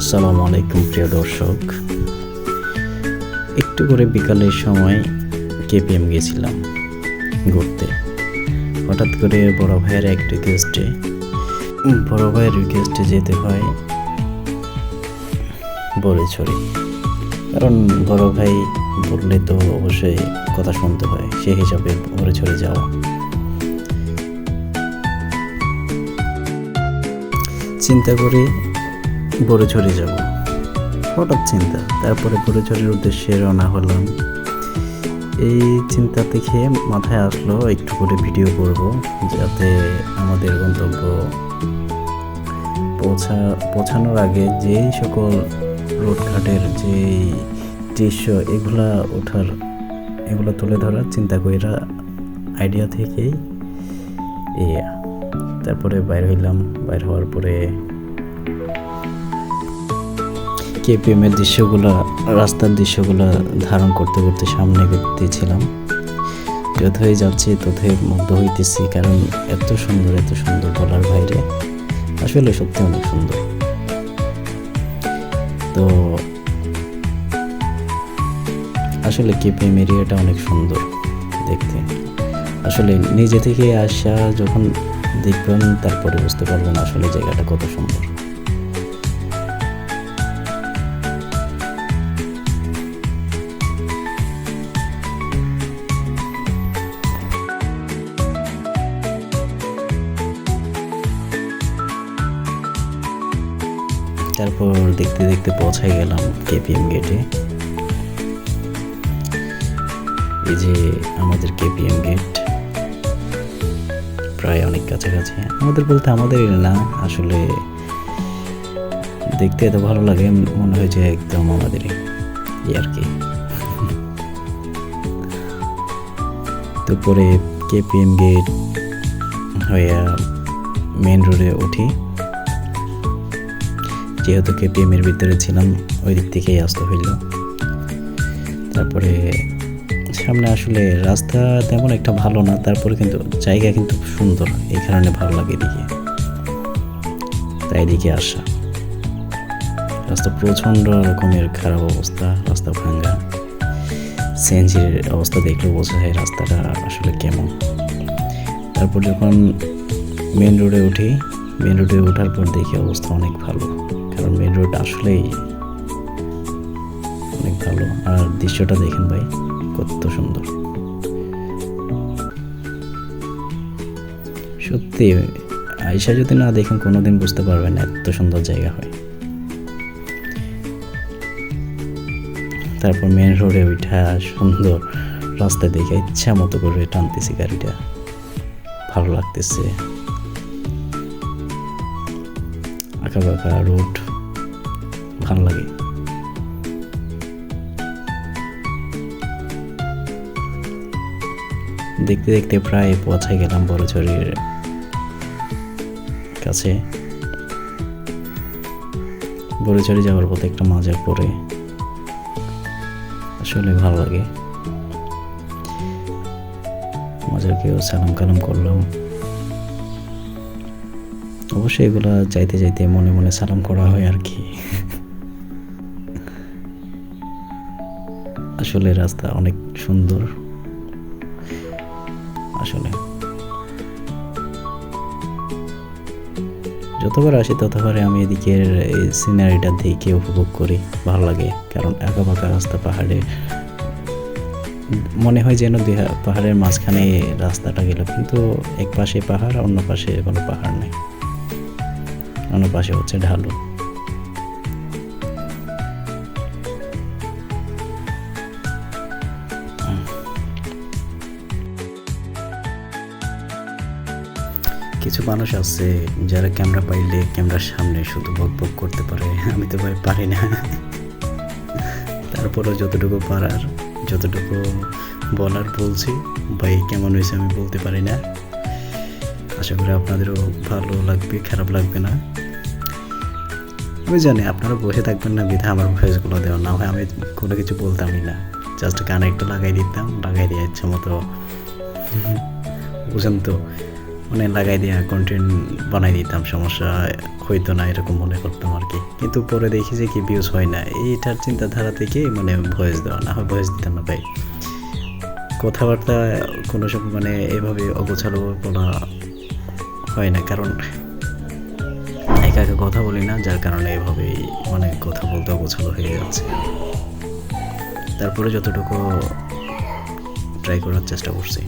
আসসালামু আলাইকুম, প্রিয় দর্শক। একটু করে বিকালের সময় কেপিএম গেছিলাম ঘুরতে। হঠাৎ করে বড় ভাইয়ের এক রিকোয়েস্টে বড় ভাইয়ের রিকোয়েস্টে যেতে হয় বলে ছড়ি কারণ বড় ভাই বললে তো অবশ্যই কথা শুনতে হয় সে হিসাবে বলে ছড়ে যাওয়া। চিন্তা করে বড় ছড়ে যাব। হঠাৎ চিন্তা। তারপরে বড় ছড়ির উদ্দেশ্যে রওনা হলাম। এই চিন্তা থেকে মাথায় আসলো একটু করে ভিডিও করব, যাতে আমাদের গন্তব্য পৌঁছা, পৌঁছানোর আগে যেই সকল রোডঘাটের যেই দৃশ্য, এগুলা ওঠার, এগুলো তুলে ধরার চিন্তা কইরা আইডিয়া থেকেই ইয়া তারপরে বাইর হইলাম। বাইর হওয়ার পরে কেপিএম এর দৃশ্যগুলো, রাস্তার দৃশ্যগুলো ধারণ করতে করতে সামনে গেতেছিলাম। যতই যাচ্ছি, ততই মুগ্ধ হইতেছি, কারণ এত সুন্দর এত সুন্দর বলার বাইরে আসলে সত্যি অনেক সুন্দর। তো আসলে কেপিএম এরিয়াটা অনেক সুন্দর দেখতে। আসলে নিজে থেকে আসা, যখন দেখবেন, তারপরে বুঝতে পারবেন আসলে জায়গাটা কত সুন্দর। তারপর দেখতে দেখতে পৌঁছাই গেলাম কেপিএম গেটে এই যে আমাদের কেপিএম গেট প্রায় অনেক কাছাকাছি। আমাদের বলতে আমাদের না, আসলে দেখতে এত ভালো লাগে, মনে হয় যে একদম আমাদেরই এই আর কি। তো পরে কেপিএম গেট হয়ে মেন রোডে উঠি। যেহেতু কেপিএম এর ভিতরে ছিলাম, ওই দিক থেকেই আসতে হইল। তারপরে সামনে আসলে রাস্তা তেমন একটা ভালো না, তারপরে কিন্তু জায়গা কিন্তু সুন্দর, এই কারণে ভালো লাগে এদিকে। তাই এদিকে আসা। রাস্তা প্রচণ্ড রকমের খারাপ অবস্থা, রাস্তা ভাঙ্গা সিএনজির অবস্থা দেখলে বোঝা যায় রাস্তাটা আসলে কেমন। তারপর যখন মেন রোডে উঠি মেন রোডে ওঠার পর দেখি অবস্থা অনেক ভালো। কারণ মেন রোড আসলেই অনেক ভালো। আর দৃশ্যটা দেখেন ভাই, কত সুন্দর। সত্যি আয়সা যদি না দেখেন, কোনোদিন বুঝতে পারবেন এত সুন্দর জায়গা হয়। তারপর মেন রোডে উঠা সুন্দর রাস্তা দেখে ইচ্ছা মতো করে টানতেছি গাড়িটা। ভালো লাগতেছে। আঁকা বাঁকা রোড ভালো লাগে। দেখতে দেখতে প্রায় পৌঁছায় গেলাম বড়ছড়ির কাছে। বড়ছড়ি যাওয়ার পথে একটা মাজার পরে আসলে ভালো লাগে। মাজারকেও সালাম কালাম করলাম। অবশ্যই এগুলা যাইতে যাইতে মনে মনে সালাম করা হয় আর কি। আসলে রাস্তা অনেক সুন্দর। আসলে। যতবার আসি ততবারে আমি এদিকের এই সিনারিটা দেখে উপভোগ করি, ভালো লাগে। কারণ একা বাঁকা রাস্তা পাহাড়ে, মনে হয় যেন দুই পাহাড়ের মাঝখানে রাস্তাটা গেল, কিন্তু এক পাশে পাহাড় অন্য পাশে কোনো পাহাড় নেই। পাশে হচ্ছে ঢালু। কিছু মানুষ আছে যারা ক্যামেরা পাইলে ক্যামেরার সামনে শুধু বক বক করতে পারে, আমি তো ভাই পারি না। তারপরে যতটুকু পারার, যতটুকু বলার বলছি, ভাই কেমন হয়েছে আমি বলতে পারি না। আশা করি আপনাদেরও ভালো লাগবে, খারাপ লাগবে না। আমি জানি, আপনারা বসে থাকবেন না বিধা আমার ভয়েসগুলো দেওয়া না হয়। আমি কোনো কিছু বলতামই না। জাস্ট গান একটু লাগাই দিতাম, লাগাই দিয়ে ইচ্ছা মতো। বুঝেন তো মানে লাগাই দিয়ে কন্টেন্ট বানাই দিতাম, সমস্যা হইতো না, এরকম মনে করতাম আর কি। কিন্তু পরে দেখি যে কি ভিউজ হয় না। এইটার চিন্তাধারা থেকে মানে ভয়েস দেওয়া, না হয় ভয়েস দিতাম না ভাই। কথাবার্তা কোনো সময় মানে এভাবে অগোছালো বলা হয় না। কারণ একা কথা বলি না, যার কারণে এভাবেই মানে কথা বলতে অগোছালো হয়ে যাচ্ছে। তারপরে যতটুকু ট্রাই করার চেষ্টা করছি।